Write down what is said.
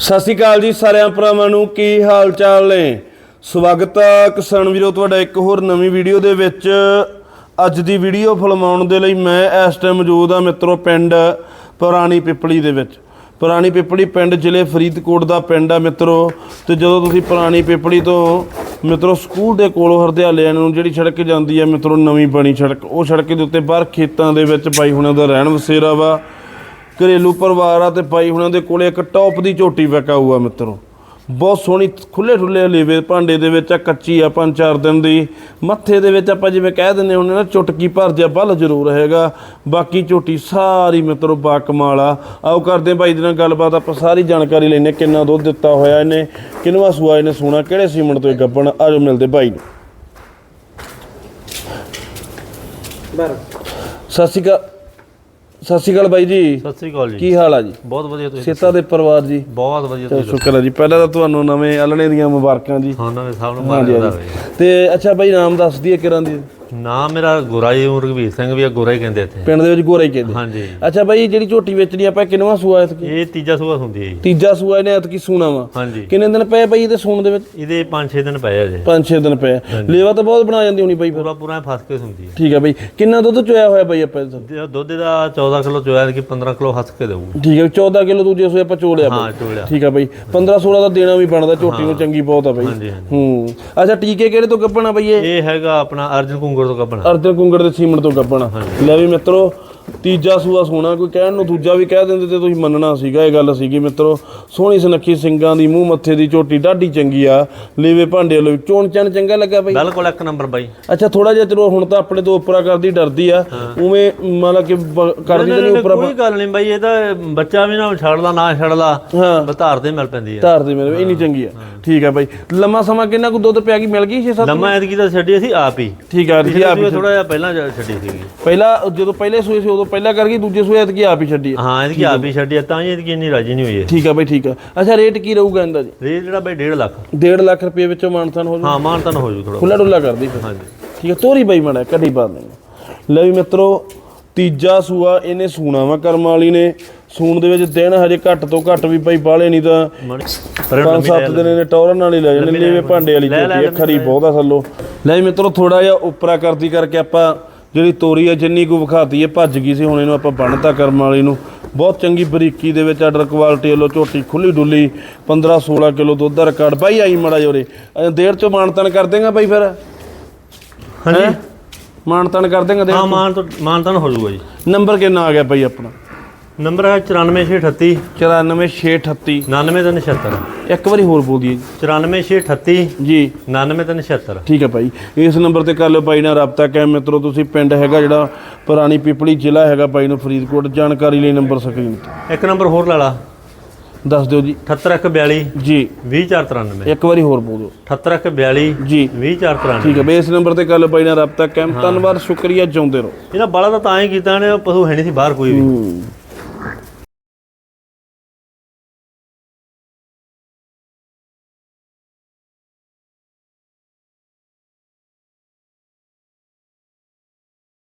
ਸਤਿ ਸ਼੍ਰੀ ਅਕਾਲ ਜੀ ਸਾਰਿਆਂ ਭਰਾਵਾਂ ਨੂੰ, ਕੀ ਹਾਲ ਚਾਲ ਨੇ? ਸਵਾਗਤ ਹੈ ਕਿਸਾਨ ਵੀਰੋ, ਤੁਹਾਡਾ ਇੱਕ ਹੋਰ ਨਵੀਂ ਵੀਡੀਓ ਦੇ ਵਿੱਚ। ਅੱਜ ਦੀ ਵੀਡੀਓ ਫਿਲਮਾਉਣ ਦੇ ਲਈ ਮੈਂ ਇਸ ਟਾਈਮ ਮੌਜੂਦ ਹਾਂ ਮਿੱਤਰੋ ਪਿੰਡ ਪੁਰਾਣੀ ਪਿੱਪਲੀ ਦੇ ਵਿੱਚ। ਪੁਰਾਣੀ ਪਿੱਪਲੀ ਪਿੰਡ ਜ਼ਿਲ੍ਹੇ ਫਰੀਦਕੋਟ ਦਾ ਪਿੰਡ ਆ ਮਿੱਤਰੋ। ਤੇ ਜਦੋਂ ਤੁਸੀਂ ਪੁਰਾਣੀ ਪਿੱਪਲੀ ਤੋਂ ਮਿੱਤਰੋ ਸਕੂਲ ਦੇ ਕੋਲੋਂ ਹਰਦਿਆਲਿਆਂ ਨੂੰ ਜਿਹੜੀ ਸੜਕ ਜਾਂਦੀ ਆ ਮਿੱਤਰੋ, ਨਵੀਂ ਬਣੀ ਸੜਕ ਉਹ ਸੜਕ ਦੇ ਉੱਤੇ ਬਾਹਰ ਖੇਤਾਂ ਦੇ ਵਿੱਚ ਬਾਈ ਹੁਣਾਂ ਦਾ ਰਹਿਣ ਵਸੇਰਾ ਵਾ। ਘਰੇਲੂ ਪਰਿਵਾਰ ਆ ਤੇ ਭਾਈ ਹੁਣਾਂ ਦੇ ਕੋਲੇ ਇੱਕ ਟੌਪ ਦੀ ਝੋਟੀ ਵਕਾਊ ਆ ਮਿੱਤਰੋ। ਬਹੁਤ ਸੋਹਣੀ ਖੁੱਲੇ ਠੁੱਲੇ ਲੇਵੇ ਭਾਂਡੇ ਦੇ ਵਿੱਚ ਆ ਕੱਚੀ ਆ ਪੰਜ ਚਾਰ ਦਿਨ ਦੀ। ਮੱਥੇ ਦੇ ਵਿੱਚ ਆਪਾਂ ਜਿਵੇਂ ਕਹਿ ਦਿੰਦੇ ਹੁੰਦੇ ਨਾ ਚੁਟਕੀ ਭਰ ਜਿਹਾ ਬਲ ਜ਼ਰੂਰ ਹੈਗਾ। ਬਾਕੀ ਝੋਟੀ ਸਾਰੀ ਮਿੱਤਰੋ ਬਾ ਕਮਾਲ ਆ। ਆਓ ਕਰਦੇ ਭਾਈ ਦੇ ਨਾਲ ਗੱਲਬਾਤ ਆਪਾਂ ਸਾਰੀ ਜਾਣਕਾਰੀ ਲੈਣੇ ਕਿੰਨਾ ਦੁੱਧ ਦਿੱਤਾ ਹੋਇਆ ਇਹਨੇ ਕਿੰਨਵਾ ਸੂਆ ਇਹਨੇ ਸੋਨਾ ਕਿਹੜੇ ਸੀਮਣ ਤੋਂ ਇਹ ਗੱਬਣ? ਆਜੋ ਮਿਲਦੇ ਭਾਈ ਨੂੰ। ਸਤਿ ਸ਼੍ਰੀ ਅਕਾਲ। ਸਤਿ ਸ਼੍ਰੀ ਅਕਾਲ ਬਾਈ ਜੀ। ਸਤਿ ਸ੍ਰੀ ਅਕਾਲ ਜੀ। ਕੀ ਹਾਲ ਆ ਜੀ? ਬਹੁਤ ਵਧੀਆ ਤੁਸੀਂ ਸੇਤਾ ਦੇ ਪਰਿਵਾਰ ਜੀ। ਬਹੁਤ ਵਧੀਆ ਤੁਸੀਂ ਸ਼ੁਕਰ ਹੈ ਜੀ। ਪਹਿਲਾਂ ਤਾਂ ਤੁਹਾਨੂੰ ਨਵੇਂ ਆਲਣੇ ਦੀਆਂ ਮੁਬਾਰਕਾਂ ਜੀ। ਹਾਂ ਨਵੇਂ ਸਾਹਿਬ ਨੂੰ ਹਾਂਜੀ ਤੇ ਅੱਛਾ ਬਾਈ ਨਾਮ ਦੱਸ ਦਈਏ ਕਿਰਾਂ ਦੀ? ਨਾਮ ਮੇਰਾ ਗੋਰਾ ਜੀ ਰਘਵੀਰ ਸਿੰਘ ਵੀ ਆ ਗੋਰਾ ਹੀ ਕਹਿੰਦੇ ਇੱਥੇ। ਪਿੰਡ ਦੇ ਵਿੱਚ ਗੋਰਾ ਹੀ ਕਹਿੰਦੇ। ਹਾਂਜੀ। ਅੱਛਾ ਬਾਈ ਜਿਹੜੀ ਝੋਟੀ ਵੇਚਣੀ ਆਪਾਂ ਕਿੰਨਵਾ ਸੂਆ ਐਤਕੀ? ਇਹ ਤੀਜਾ ਸੂਆ ਹੁੰਦੀ ਹੈ ਜੀ। ਤੀਜਾ ਸੂਆ ਇਹਨੇ ਐਤਕੀ ਸੂਣਾ ਵਾ ਹਾਂਜੀ। ਕਿੰਨੇ ਦਿਨ ਪਏ ਬਾਈ ਇਹਦੇ ਸੂਣ ਦੇ ਵਿੱਚ? ਇਹਦੇ 5-6 ਦਿਨ ਪਏ ਆ ਜੇ। 5-6 ਦਿਨ ਪਏ ਲੇਵਾ ਤਾਂ ਬਹੁਤ ਬਣਾ ਜਾਂਦੀ ਹੋਣੀ ਬਾਈ ਫਿਰ। ਪੂਰਾ ਪੂਰਾ ਐਂ ਫਸ ਕੇ ਹੁੰਦੀ ਹੈ। ਠੀਕ ਹੈ ਬਾਈ। ਕਿੰਨਾ ਦੁੱਧ ਚੋਇਆ ਹੋਇਆ ਬਾਈ ਆਪਾਂ ਇਹਦੇ ਤੋਂ? ਤੇ ਦੁੱਧ ਦਾ 14 ਕਿਲੋ ਚੋਇਆ ਕਿ 15 ਕਿਲੋ ਹੱਸ ਕੇ ਦੇਊ ਠੀਕ ਹੈ 14 ਕਿਲੋ ਦੂਜੇ ਸੂਏ ਆਪਾਂ ਚੋਲਿਆ ਬਾਈ। ਹਾਂ ਚੋਲਿਆ। ਠੀਕ ਹੈ ਬਾਈ। 15-16 ਦਾ ਦੇਣਾ ਵੀ ਬਣਦਾ ਝੋਟੀ ਨੂੰ ਚੰਗੀ ਬਹੁਤ ਆ ਬਾਈ। ਹਾਂਜੀ ਹਾਂਜੀ। ਹੂੰ। ਅੱਛਾ ਟੀਕੇ ਕਿਹੜੇ ਤੋਂ ਕੱਪਣਾ ਬਾਈ ਇਹ? ਇਹ ਹੈਗਾ ਆਪਣਾ ਅਰਜਨ ਕੁੰਗਰ ਤੋਂ ਕੱਪਣਾ। ਅਰਜਨ ਕੁੰਗੜ ਦੇ ਸੀਮਣ ਤੋਂ ਕੱਪਣਾ। ਲੈ ਵੀ ਮਿੱਤਰੋ ਤੀਜਾ ਸੂਆ ਸੋਨਾ ਕੋਈ ਕਹਿਣ ਨੂੰ ਦੂਜਾ ਵੀ ਕਹਿ ਦਿੰਦੇ ਤੇ ਤੁਸੀਂ ਮੰਨਣਾ ਸੀਗਾ ਇਹ ਗੱਲ ਸੀਗੀ ਮਿੱਤਰੋ। ਸੋਹਣੀ ਸੁਨੱਖੀ ਸਿੰਗਾਂ ਦੀ ਮੂੰਹ ਮੱਥੇ ਦੀ ਝੋਟੀ ਢਾਡੀ ਚੰਗੀ ਆ। ਲੇਵੇ ਭਾਂਡੇ ਵਾਲੇ ਚੋਣ ਚਣ ਚੰਗਾ ਲੱਗਾ ਬਈ? ਬਿਲਕੁਲ ਇੱਕ ਨੰਬਰ ਬਾਈ। ਅੱਛਾ ਥੋੜਾ ਜਿਹਾ ਚਲੋ ਹੁਣ ਤਾਂ ਆਪਣੇ ਤੋਂ ਉੱਪਰਾ ਕਰਦੀ ਡਰਦੀ ਆ। ਉਵੇਂ ਮਤਲਬ ਕਿ ਬ- ਕਰਦੀ ਤਾਂ ਨਹੀਂ ਉੱਪਰਾ ਕੋਈ ਗੱਲ ਨਹੀਂ ਬਾਈ ਇਹ ਤਾਂ ਬੱਚਾ ਵੀ ਨਾ ਛੱਡਦਾ ਨਾ ਛੱਡਦਾ ਹਾਂ। ਬਧਾਰ ਤੇ ਮਿਲ ਪੈਂਦੀ ਆ। ਧਾਰ ਦੇ ਮੇਰੇ ਇੰਨੀ ਚੰਗੀ ਆ। ਠੀਕ ਆ ਬਾਈ। ਲੰਮਾ ਸਮਾਂ ਕਿੰਨਾ ਕੁ ਦੁੱਧ ਪਿਆ ਗਈ ਮਿਲ ਗਈ 6-7 ਲੰਮਾ ਐਤਕੀ ਤਾਂ ਛੱਡੀ ਅਸੀਂ ਆਪ ਹੀ। ਠੀਕ ਆ ਜੀ ਹੀ ਥੋੜਾ ਜਿਹਾ ਪਹਿਲਾਂ ਜਾ- ਛੱਡੀ ਸੀਗੀ। ਪਹਿਲਾਂ ਜਦੋਂ ਪਹਿਲੇ ਸੂਏ ਸੀ ਉਦੋਂ ਪਹਿਲਾਂ ਕਰ ਗਈ ਦੂਜੇ ਸੂਏ ਐਤਕੀ ਆਪ ਹੀ ਛੱਡੀ ਆ। ਹਾਂ ਇਹਦੀ ਆਪ ਹੀ ਛੱਡੀ ਆ, ਤਾਂ ਹੀ ਇਹਦੀ ਇੰਨੀ ਰਾਜੀ ਨਹੀਂ ਹੋਈ ਹੈ ਠੀਕ ਆ ਬਾਈ ਠੀਕ ਆ। ਅੱਛਾ rate ਕੀ ਰਹੂਗਾ ਇਹਦਾ ਜੀ? ਰੇਟ ਜਿਹੜਾ ਬਾਈ 1.5 ਲੱਖ। 1.5 ਲੱਖ ਰੁਪਏ ਵਿੱਚੋਂ ਮਾਨਤਾਨ ਹੋ ਜੂ? ਹਾਂ ਮਾਨ ਤਾਂ ਹੋ ਜੂ ਥੋੜਾ ਖੁੱਲਾ ਡੁੱਲਾ ਕਰਦੀ ਫਿਰ। ਹਾਂਜੀ। ਠੀਕ ਹੈ ਤੋਰੀ ਬਾਈ ਮੜਾ ਕੱਢੀ ਪਾ ਦੇ ਲੈ ਵੀ ਮਿੱਤਰੋ ਤੀਜਾ ਸੂਆ ਇਹਨੇ ਸੂਣਾ ਵਾ ਕਰਮ ਵਾਲੀ ਨੇ। ਸੂਣ ਦੇ ਵਿੱਚ ਦਿਨ ਹਜੇ ਘੱਟ ਤੋਂ ਘੱਟ ਵੀ ਬਾਈ ਬਾਲੇ ਨਹੀਂ ਤਾਂ ਪਰ ਪੰਜ ਸੱਤ ਦਿਨ ਇਹਨੇ ਟੌਰਨ ਨਾਲ ਹੀ ਲੈ ਜਾਣੇ ਲੇਵੇ ਭਾਂਡੇ ਵਾਲੀ ਝੋਟੀ ਆ ਖਰੀ ਬਹੁਤ ਆ ਥੱਲੋ। ਲੈ ਵੀ ਮਿੱਤਰੋ ਥੋੜਾ ਜਿਹਾ ਉਪਰਾ ਕਰਦੀ ਕਰਕੇ ਆਪਾਂ ਜਿਹੜੀ ਤੋਰੀ ਆ ਜਿੰਨੀ ਕੁ ਵਿਖਾਤੀ ਹੈ ਭੱਜ ਗਈ ਸੀ ਹੁਣ ਇਹਨੂੰ ਆਪਾਂ ਬਣਤਾ ਕਰਮ ਵਾਲੀ ਨੂੰ। ਬਹੁਤ ਚੰਗੀ ਬਰੀਕੀ ਦੇ ਵਿੱਚ ਆਰਡਰ ਕੁਆਲਿਟੀ ਵੱਲੋਂ ਝੋਟੀ ਖੁੱਲੀ ਡੁੱਲੀ 15 16 ਕਿਲੋ ਦੁੱਧ ਦਾ ਰਿਕਾਰਡ। ਬਾਈ ਆਈ ਮੜਾ ਜੋਰੇ ਦੇਰ ਚੋਂ ਮਾਨਤਨ ਕਰ ਦੇਗਾ ਬਾਈ ਫਿਰ? ਹਾਂਜੀ। ਮਾਨਤਨ ਕਰ ਦੇਗਾ ਹਾਂ ਮਾਨ ਤਾਂ ਮਾਨ ਤਾਂ ਹੋ ਜੂਗਾ ਜੀ। ਨੰਬਰ ਕਿੰਨਾ ਆ ਗਿਆ ਬਾਈ ਆਪਣਾ? ਨੰਬਰ ਹੈ 94638 94638 99376 ਇੱਕ ਵਾਰੀ ਹੋਰ ਬੋਲ ਦਈਏ 94638 ਜੀ। 99376 ਠੀਕ ਹੈ ਭਾਈ। ਇਸ ਨੰਬਰ ਤੇ ਕਰ ਲਿਓ ਬਾਈ ਨਾਲ ਰਾਬਤਾ ਕਾਇਮ। ਮਿੱਤਰੋ ਤੁਸੀਂ ਪਿੰਡ ਹੈਗਾ ਜਿਹੜਾ ਪੁਰਾਣੀ ਪਿਪਲੀ ਜ਼ਿਲ੍ਹਾ ਹੈਗਾ ਬਾਈ ਨੂੰ ਫਰੀਦਕੋਟ। ਜਾਣਕਾਰੀ ਲਈ ਨੰਬਰ ਸਕਰੀਨ ਤੇ। ਇੱਕ ਨੰਬਰ ਹੋਰ ਲਾ ਲਾ। ਦੱਸ ਦਿਓ ਜੀ। 78142 ਜੀ। 20493 ਇੱਕ ਵਾਰੀ ਹੋਰ ਬੋਲ ਦਿਓ। 78142 ਜੀ। 20493 ਠੀਕ ਹੈ ਬਈ ਇਸ ਨੰਬਰ ਤੇ ਲਿਓ ਬਾਈ ਨਾਲ ਰਾਬਤਾ ਕਾਇਮ। ਧੰਨਵਾਦ ਸ਼ੁਕਰੀਆ ਜਿਉਂਦੇ ਰਹੋ। ਇਹਦਾ ਬਾਲਾ ਤਾਂ ਤਾਂ ਹੀ ਕੀਤਾ ਨੇ ਪਸ਼ੂ ਹੈ ਨਹੀਂ ਸੀ ਬਾਹਰ ਕੋਈ ਵੀ।